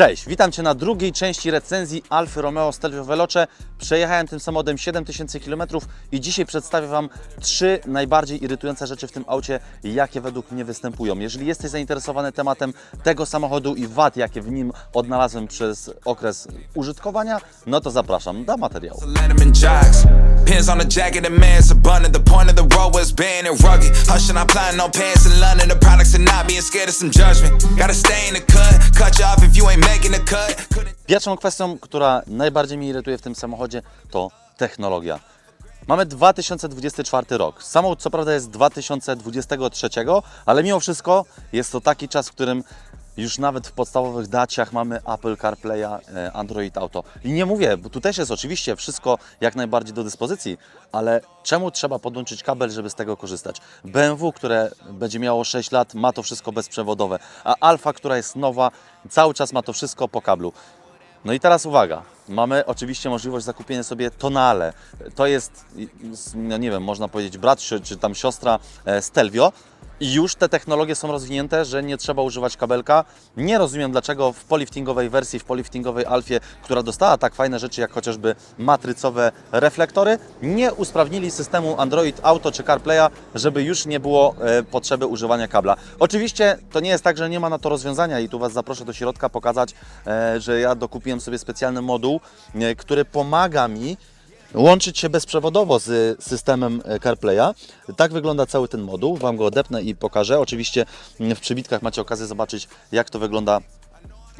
Cześć, witam Cię na drugiej części recenzji Alfy Romeo Stelvio Veloce. Przejechałem tym samochodem 7000 km i dzisiaj przedstawię Wam trzy najbardziej irytujące rzeczy w tym aucie, jakie według mnie występują. Jeżeli jesteś zainteresowany tematem tego samochodu i wad, jakie w nim odnalazłem przez okres użytkowania, no to zapraszam do materiału. Pins on the jacket, man's abundant. The point of the road was and rugged. Hushing, I'm plotting no pants in London. The products are not being scared of some judgment. Gotta stay in the cut, cut you off if you ain't making the cut. Pierwszą kwestią, która najbardziej mnie irytuje w tym samochodzie, to technologia. Mamy 2024 rok. Samochód co prawda jest 2023, ale mimo wszystko jest to taki czas, w którym już nawet w podstawowych daciach mamy Apple CarPlaya, e, Android Auto. I nie mówię, bo tu też jest oczywiście wszystko jak najbardziej do dyspozycji, ale czemu trzeba podłączyć kabel, żeby z tego korzystać? BMW, które będzie miało 6 lat, ma to wszystko bezprzewodowe, a Alfa, która jest nowa, cały czas ma to wszystko po kablu. No i teraz uwaga, mamy oczywiście możliwość zakupienia sobie Tonale. To jest, no nie wiem, można powiedzieć brat czy, czy tam siostra e, Stelvio. Już te technologie są rozwinięte, że nie trzeba używać kabelka. Nie rozumiem dlaczego w poliftingowej wersji, w poliftingowej Alfie, która dostała tak fajne rzeczy jak chociażby matrycowe reflektory, nie usprawnili systemu Android Auto czy CarPlaya, żeby już nie było e, potrzeby używania kabla. Oczywiście to nie jest tak, że nie ma na to rozwiązania i tu Was zaproszę do środka pokazać, e, że ja dokupiłem sobie specjalny moduł, e, który pomaga mi łączyć się bezprzewodowo z systemem e, CarPlaya. Tak wygląda cały ten moduł. Wam go odepnę i pokażę. Oczywiście mm, w przybitkach macie okazję zobaczyć, jak to wygląda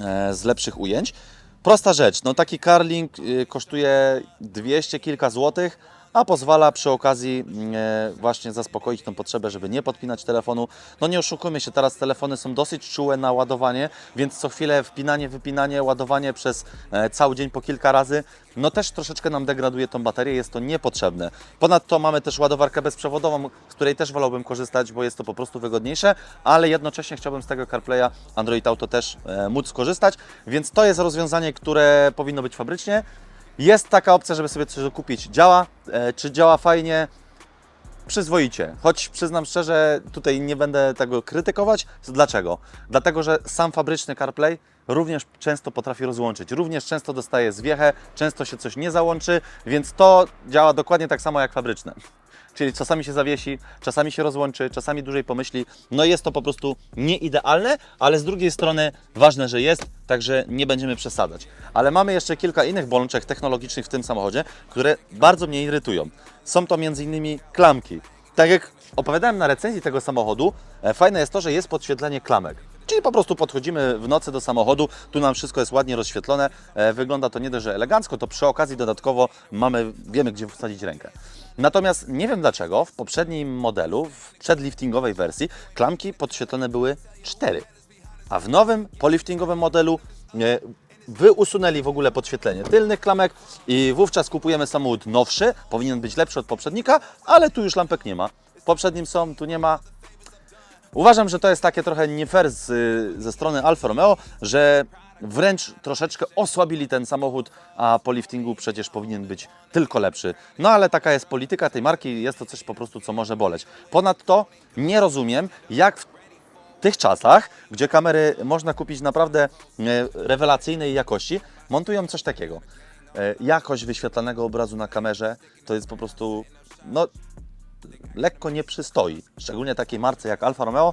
e, z lepszych ujęć. Prosta rzecz, no taki carling y, kosztuje 200 kilka złotych, a pozwala przy okazji mm, e, właśnie zaspokoić tą potrzebę, żeby nie podpinać telefonu. No nie oszukujmy się, teraz telefony są dosyć czułe na ładowanie, więc co chwilę wpinanie, wypinanie, ładowanie przez e, cały dzień po kilka razy, no też troszeczkę nam degraduje tą baterię, jest to niepotrzebne. Ponadto mamy też ładowarkę bezprzewodową, z której też wolałbym korzystać, bo jest to po prostu wygodniejsze, ale jednocześnie chciałbym z tego CarPlaya Android Auto też e, móc skorzystać, więc to jest rozwiązanie, które powinno być fabrycznie. Jest taka opcja, żeby sobie coś kupić. Działa, e, czy działa fajnie? Przyzwoicie, choć przyznam szczerze, tutaj nie będę tego krytykować. Dlaczego? Dlatego, że sam fabryczny CarPlay również często potrafi rozłączyć. Również często dostaje zwiechę, często się coś nie załączy, więc to działa dokładnie tak samo jak fabryczne. Czyli czasami się zawiesi, czasami się rozłączy, czasami dłużej pomyśli. No jest to po prostu nieidealne, ale z drugiej strony ważne, że jest, także nie będziemy przesadzać. Ale mamy jeszcze kilka innych bolączek technologicznych w tym samochodzie, które bardzo mnie irytują. Są to m.in. klamki. Tak jak opowiadałem na recenzji tego samochodu, e, fajne jest to, że jest podświetlenie klamek. Czyli po prostu podchodzimy w nocy do samochodu, tu nam wszystko jest ładnie rozświetlone, e, wygląda to nie dość, że elegancko, to przy okazji dodatkowo mamy, wiemy gdzie wsadzić rękę. Natomiast nie wiem dlaczego w poprzednim modelu, w przedliftingowej wersji, klamki podświetlone były cztery, a w nowym poliftingowym modelu e, Wy usunęli w ogóle podświetlenie tylnych klamek i wówczas kupujemy samochód nowszy, powinien być lepszy od poprzednika, ale tu już lampek nie ma. W poprzednim są, tu nie ma. Uważam, że to jest takie trochę nie fair z, ze strony Alfa Romeo, że wręcz troszeczkę osłabili ten samochód, a po liftingu przecież powinien być tylko lepszy. No ale taka jest polityka tej marki, jest to coś po prostu, co może boleć. Ponadto nie rozumiem, jak w tych czasach, gdzie kamery można kupić naprawdę e, rewelacyjnej jakości, montują coś takiego. E, Jakość wyświetlanego obrazu na kamerze to jest po prostu, no, lekko nie przystoi. Szczególnie takiej marce jak Alfa Romeo,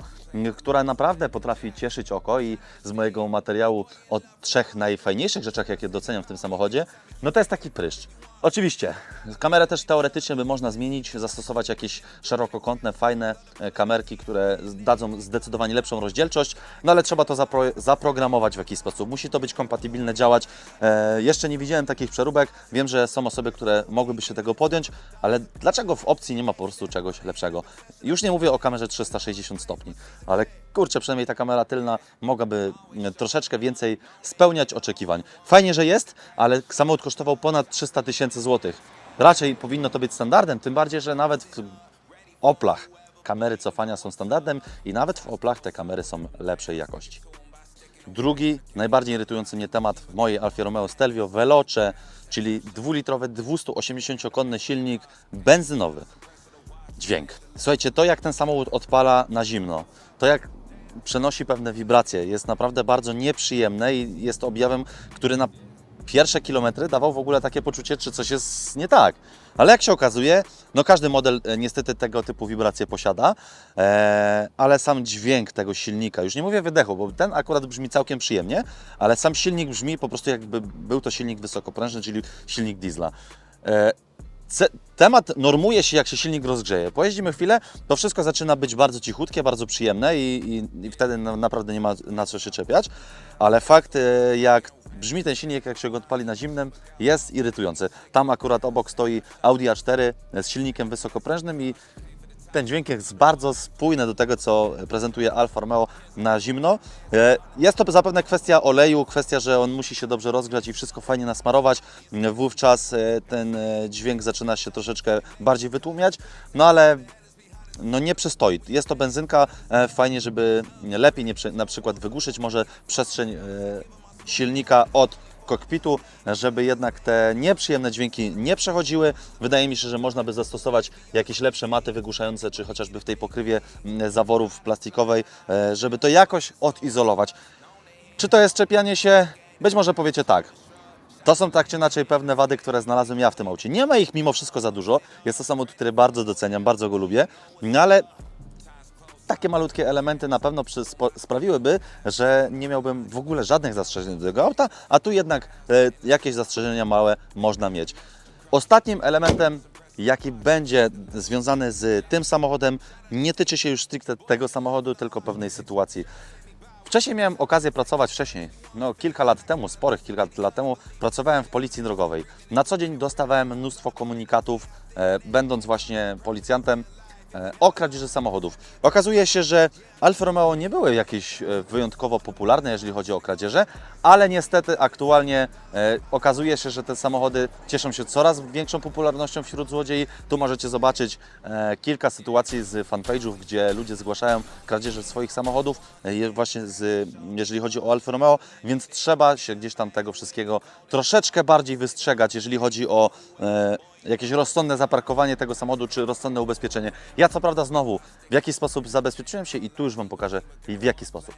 która naprawdę potrafi cieszyć oko i z mojego materiału o trzech najfajniejszych rzeczach, jakie doceniam w tym samochodzie, no to jest taki pryszcz. Oczywiście, kamerę też teoretycznie by można zmienić, zastosować jakieś szerokokątne, fajne e, kamerki, które dadzą zdecydowanie lepszą rozdzielczość, no ale trzeba to zapro zaprogramować w jakiś sposób. Musi to być kompatybilne, działać. E, jeszcze nie widziałem takich przeróbek, wiem, że są osoby, które mogłyby się tego podjąć, ale dlaczego w opcji nie ma po prostu czegoś lepszego? Już nie mówię o kamerze 360 stopni, ale kurczę, przynajmniej ta kamera tylna mogłaby mm, troszeczkę więcej spełniać oczekiwań. Fajnie, że jest, ale samochód kosztował ponad 300 tysięcy złotych. Raczej powinno to być standardem, tym bardziej, że nawet w Oplach kamery cofania są standardem i nawet w Oplach te kamery są lepszej jakości. Drugi, najbardziej irytujący mnie temat w mojej Alfie Romeo Stelvio Veloce, czyli dwulitrowy 280-konny silnik benzynowy. Dźwięk. Słuchajcie, to jak ten samochód odpala na zimno, to jak przenosi pewne wibracje. Jest naprawdę bardzo nieprzyjemne i jest objawem, który na pierwsze kilometry dawał w ogóle takie poczucie, czy coś jest nie tak. Ale jak się okazuje, no każdy model e, niestety tego typu wibracje posiada, e, ale sam dźwięk tego silnika, już nie mówię wydechu, bo ten akurat brzmi całkiem przyjemnie, ale sam silnik brzmi po prostu jakby był to silnik wysokoprężny, czyli silnik diesla. E, temat normuje się, jak się silnik rozgrzeje. Pojeździmy chwilę, to wszystko zaczyna być bardzo cichutkie, bardzo przyjemne i, i, i wtedy na, naprawdę nie ma na co się czepiać, ale fakt, e, jak brzmi ten silnik, jak się go odpali na zimnym, jest irytujący. Tam akurat obok stoi Audi A4 z silnikiem wysokoprężnym i ten dźwięk jest bardzo spójny do tego, co prezentuje Alfa Romeo na zimno. E, Jest to zapewne kwestia oleju, kwestia, że on musi się dobrze rozgrzać i wszystko fajnie nasmarować. Wówczas e, ten e, dźwięk zaczyna się troszeczkę bardziej wytłumiać, no ale no nie przystoi. Jest to benzynka, fajnie, żeby lepiej nie, na przykład wygłuszyć może przestrzeń silnika od kokpitu, żeby jednak te nieprzyjemne dźwięki nie przechodziły. Wydaje mi się, że można by zastosować jakieś lepsze maty wygłuszające, czy chociażby w tej pokrywie mm, zaworów plastikowej, e, żeby to jakoś odizolować. Czy to jest czepianie się? Być może powiecie tak. To są tak czy inaczej pewne wady, które znalazłem ja w tym aucie. Nie ma ich mimo wszystko za dużo. Jest to samochód, który bardzo doceniam, bardzo go lubię, no ale takie malutkie elementy na pewno sprawiłyby, że nie miałbym w ogóle żadnych zastrzeżeń do tego auta, a tu jednak e, jakieś zastrzeżenia małe można mieć. Ostatnim elementem, jaki będzie związany z tym samochodem, nie tyczy się już stricte tego samochodu, tylko pewnej sytuacji. Wcześniej miałem okazję pracować wcześniej, no kilka lat temu, sporych kilka lat temu, pracowałem w policji drogowej. Na co dzień dostawałem mnóstwo komunikatów, e, będąc właśnie policjantem, o kradzieży samochodów. Okazuje się, że Alfa Romeo nie były jakieś e, wyjątkowo popularne, jeżeli chodzi o kradzieże, ale niestety aktualnie e, okazuje się, że te samochody cieszą się coraz większą popularnością wśród złodziei. Tu możecie zobaczyć e, kilka sytuacji z fanpage'ów, gdzie ludzie zgłaszają kradzieże swoich samochodów, e, właśnie z, jeżeli chodzi o Alfa Romeo, więc trzeba się gdzieś tam tego wszystkiego troszeczkę bardziej wystrzegać, jeżeli chodzi o e, jakieś rozsądne zaparkowanie tego samochodu, czy rozsądne ubezpieczenie. Ja co prawda znowu w jaki sposób zabezpieczyłem się i tu już Wam pokażę w jaki sposób.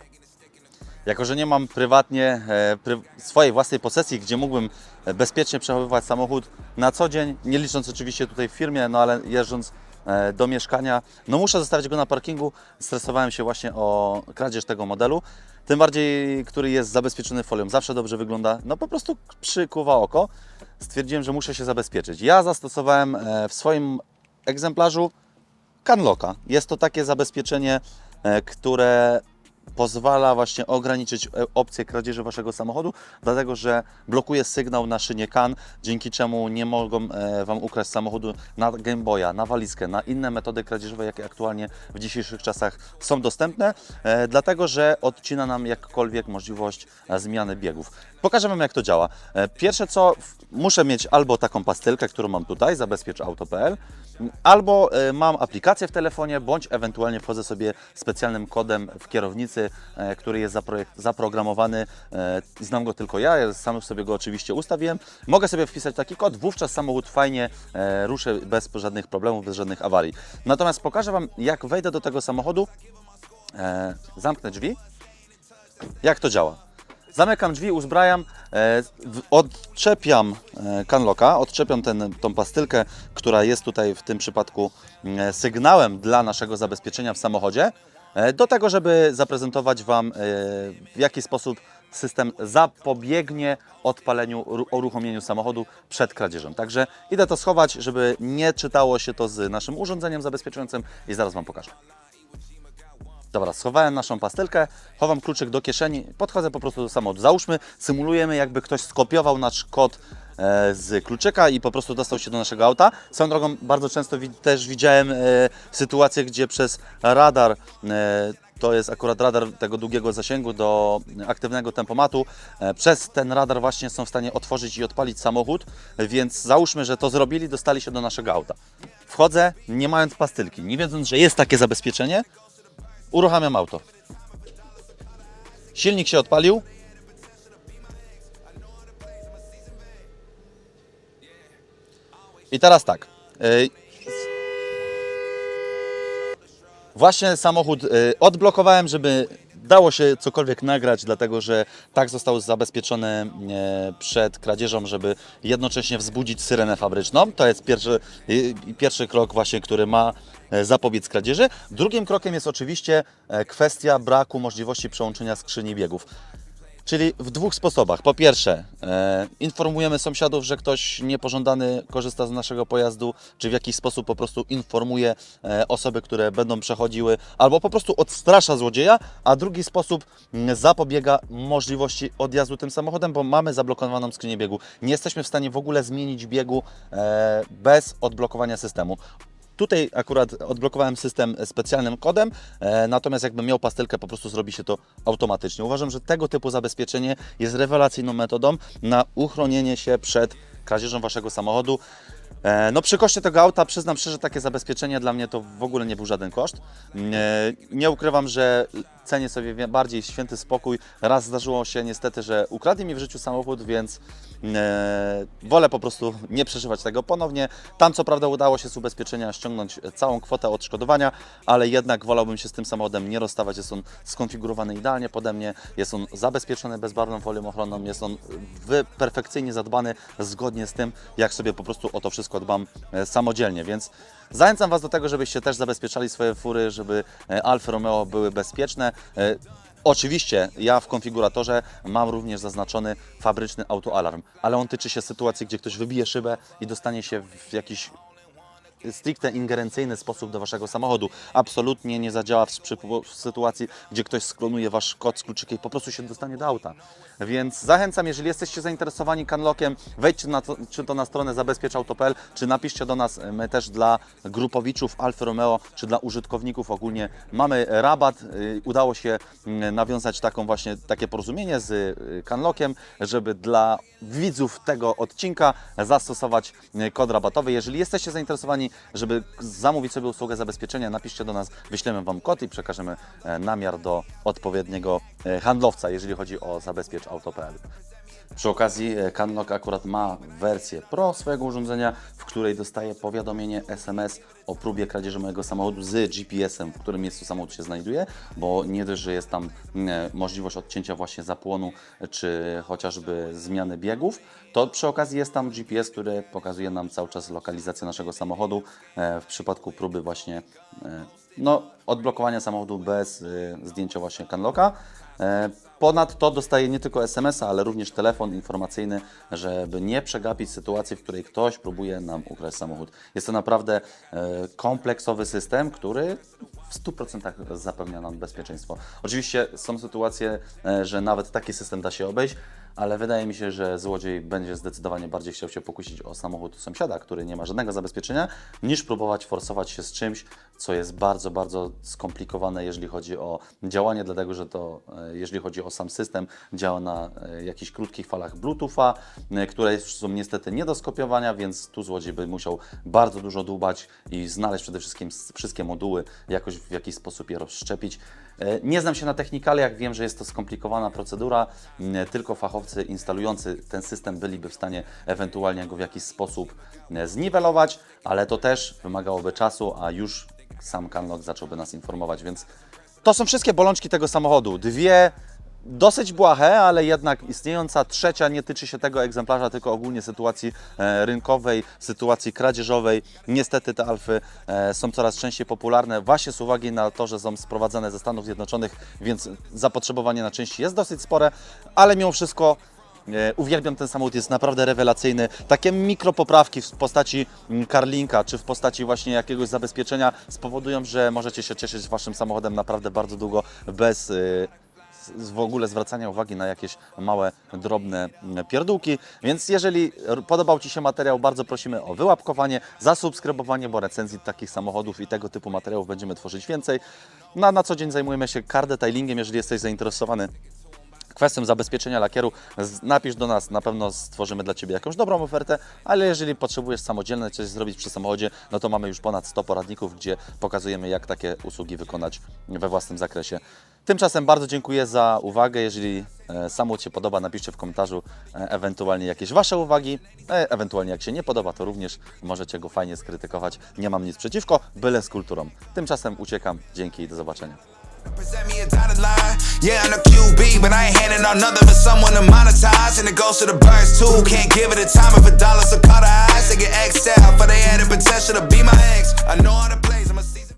Jako, że nie mam prywatnie e, pry, swojej własnej posesji, gdzie mógłbym e, bezpiecznie przechowywać samochód na co dzień, nie licząc oczywiście tutaj w firmie, no ale jeżdżąc e, do mieszkania, no muszę zostawić go na parkingu. Stresowałem się właśnie o kradzież tego modelu. Tym bardziej, który jest zabezpieczony folią. Zawsze dobrze wygląda, no po prostu przykuwa oko. Stwierdziłem, że muszę się zabezpieczyć. Ja zastosowałem e, w swoim egzemplarzu Canlocka. Jest to takie zabezpieczenie, e, które pozwala właśnie ograniczyć e, opcję kradzieży Waszego samochodu, dlatego że blokuje sygnał na szynie CAN, dzięki czemu nie mogą e, Wam ukraść samochodu na Game Boya, na walizkę, na inne metody kradzieżowe, jakie aktualnie w dzisiejszych czasach są dostępne, e, dlatego że odcina nam jakkolwiek możliwość zmiany biegów. Pokażę Wam, jak to działa. Pierwsze co, muszę mieć albo taką pastylkę, którą mam tutaj, zabezpieczauto.pl, albo mam aplikację w telefonie, bądź ewentualnie wchodzę sobie specjalnym kodem w kierownicy, e, który jest zaprogramowany. e, Znam go tylko ja, ja sam sobie go oczywiście ustawiłem. Mogę sobie wpisać taki kod, wówczas samochód fajnie e, ruszy bez żadnych problemów, bez żadnych awarii. Natomiast pokażę Wam, jak wejdę do tego samochodu, zamknę drzwi, jak to działa. Zamykam drzwi, uzbrajam, odczepiam canlocka, odczepiam ten, tą pastylkę, która jest tutaj w tym przypadku e, sygnałem dla naszego zabezpieczenia w samochodzie, do tego, żeby zaprezentować Wam, e, w jaki sposób system zapobiegnie odpaleniu, ru- uruchomieniu samochodu przed kradzieżą. Także idę to schować, żeby nie czytało się to z naszym urządzeniem zabezpieczającym i zaraz Wam pokażę. Dobra, schowałem naszą pastylkę, chowam kluczyk do kieszeni, podchodzę po prostu do samochodu. Załóżmy, symulujemy jakby ktoś skopiował nasz kod e, z kluczyka i po prostu dostał się do naszego auta. Swoją drogą bardzo często też widziałem e, sytuacje, gdzie przez radar, e, to jest akurat radar tego długiego zasięgu do aktywnego tempomatu, e, przez ten radar właśnie są w stanie otworzyć i odpalić samochód, więc załóżmy, że to zrobili, dostali się do naszego auta. Wchodzę, nie mając pastylki, nie wiedząc, że jest takie zabezpieczenie, uruchamiam auto. Silnik się odpalił. I teraz tak. y, Właśnie samochód y, odblokowałem, żeby dało się cokolwiek nagrać, dlatego że tak został zabezpieczony e, przed kradzieżą, żeby jednocześnie wzbudzić syrenę fabryczną. To jest pierwszy, pierwszy krok właśnie, który ma zapobiec kradzieży. Drugim krokiem jest oczywiście kwestia braku możliwości przełączenia skrzyni biegów. Czyli w dwóch sposobach. Po pierwsze, e, informujemy sąsiadów, że ktoś niepożądany korzysta z naszego pojazdu, czy w jakiś sposób po prostu informuje e, osoby, które będą przechodziły, albo po prostu odstrasza złodzieja, a drugi sposób zapobiega możliwości odjazdu tym samochodem, bo mamy zablokowaną skrzynię biegu. Nie jesteśmy w stanie w ogóle zmienić biegu e, bez odblokowania systemu. Tutaj akurat odblokowałem system specjalnym kodem, e, natomiast jakbym miał pastylkę, po prostu zrobi się to automatycznie. Uważam, że tego typu zabezpieczenie jest rewelacyjną metodą na uchronienie się przed kradzieżą Waszego samochodu. E, No przy koszcie tego auta przyznam szczerze, takie zabezpieczenie dla mnie to w ogóle nie był żaden koszt. E, Nie ukrywam, że cenię sobie bardziej święty spokój. Raz zdarzyło się niestety, że ukradli mi w życiu samochód, więc e, wolę po prostu nie przeżywać tego ponownie. Tam co prawda udało się z ubezpieczenia ściągnąć całą kwotę odszkodowania, ale jednak wolałbym się z tym samochodem nie rozstawać. Jest on skonfigurowany idealnie pode mnie, jest on zabezpieczony bezbarwną folią ochronną, jest on perfekcyjnie zadbany zgodnie z tym, jak sobie po prostu o to wszystko dbam e, samodzielnie, więc zachęcam Was do tego, żebyście też zabezpieczali swoje fury, żeby e, Alfa Romeo były bezpieczne. E, Oczywiście ja w konfiguratorze mam również zaznaczony fabryczny autoalarm, ale on tyczy się sytuacji, gdzie ktoś wybije szybę i dostanie się w jakiś stricte ingerencyjny sposób do Waszego samochodu. Absolutnie nie zadziała w, w sytuacji, gdzie ktoś sklonuje Wasz kod z kluczykiem i po prostu się dostanie do auta. Więc zachęcam, jeżeli jesteście zainteresowani Canlockiem, wejdźcie na to, czy to na stronę zabezpieczauto.pl, czy napiszcie do nas, my też dla grupowiczów Alfa Romeo, czy dla użytkowników ogólnie mamy rabat. Y, Udało się mm, nawiązać taką właśnie takie porozumienie z y, Canlockiem, żeby dla widzów tego odcinka zastosować y, kod rabatowy. Jeżeli jesteście zainteresowani, żeby zamówić sobie usługę zabezpieczenia, napiszcie do nas, wyślemy Wam kod i przekażemy e, namiar do odpowiedniego e, handlowca, jeżeli chodzi o zabezpieczauto.pl. Przy okazji e, Canlock akurat ma wersję Pro swojego urządzenia, w której dostaje powiadomienie SMS o próbie kradzieży mojego samochodu z GPS-em, w którym miejscu samochód się znajduje, bo nie dość, że jest tam mm, możliwość odcięcia właśnie zapłonu, czy chociażby zmiany biegów, to przy okazji jest tam GPS, który pokazuje nam cały czas lokalizację naszego samochodu e, w przypadku próby właśnie e, no, odblokowania samochodu bez zdjęcia właśnie Canlocka. Ponadto dostaje nie tylko SMS-a, ale również telefon informacyjny, żeby nie przegapić sytuacji, w której ktoś próbuje nam ukraść samochód. Jest to naprawdę e, kompleksowy system, który w 100% zapewnia nam bezpieczeństwo. Oczywiście są sytuacje, e, że nawet taki system da się obejść, ale wydaje mi się, że złodziej będzie zdecydowanie bardziej chciał się pokusić o samochód sąsiada, który nie ma żadnego zabezpieczenia, niż próbować forsować się z czymś, co jest bardzo, bardzo skomplikowane, jeżeli chodzi o działanie, dlatego że to, e, jeżeli chodzi o sam system, działa na e, jakichś krótkich falach Bluetootha, e, które są niestety nie do skopiowania, więc tu złodziej by musiał bardzo dużo dłubać i znaleźć przede wszystkim wszystkie moduły, jakoś w jakiś sposób je rozszczepić. E, Nie znam się na technikaliach, wiem, że jest to skomplikowana procedura. M, Tylko fachowcy instalujący ten system byliby w stanie ewentualnie go w jakiś sposób e, zniwelować, ale to też wymagałoby czasu, a już sam Canlock zacząłby nas informować, więc to są wszystkie bolączki tego samochodu. Dwie dosyć błahe, ale jednak istniejąca. Trzecia nie tyczy się tego egzemplarza, tylko ogólnie sytuacji e, rynkowej, sytuacji kradzieżowej. Niestety te alfy e, są coraz częściej popularne właśnie z uwagi na to, że są sprowadzane ze Stanów Zjednoczonych, więc zapotrzebowanie na części jest dosyć spore, ale mimo wszystko E, Uwielbiam ten samochód, jest naprawdę rewelacyjny. Takie mikropoprawki w postaci mm, Carlinka, czy w postaci właśnie jakiegoś zabezpieczenia spowodują, że możecie się cieszyć Waszym samochodem naprawdę bardzo długo bez w ogóle zwracania uwagi na jakieś małe, drobne pierdółki. Więc jeżeli podobał Ci się materiał, bardzo prosimy o wyłapkowanie, zasubskrybowanie, bo recenzji takich samochodów i tego typu materiałów będziemy tworzyć więcej. Na, na co dzień zajmujemy się car detailingiem, jeżeli jesteś zainteresowany kwestią zabezpieczenia lakieru, napisz do nas, na pewno stworzymy dla Ciebie jakąś dobrą ofertę, ale jeżeli potrzebujesz samodzielnie coś zrobić przy samochodzie, no to mamy już ponad 100 poradników, gdzie pokazujemy, jak takie usługi wykonać we własnym zakresie. Tymczasem bardzo dziękuję za uwagę. Jeżeli e, samochód się podoba, napiszcie w komentarzu e, ewentualnie jakieś Wasze uwagi. E, ewentualnie jak się nie podoba, to również możecie go fajnie skrytykować. Nie mam nic przeciwko, byle z kulturą. Tymczasem uciekam. Dzięki i do zobaczenia. Present me a dotted line. Yeah, I'm a QB, but I ain't handing out nothing for someone to monetize. And it goes to the birds too. Can't give it a time if a dollar's a cut of eyes. They get out for they had the potential to be my ex. I know how to play.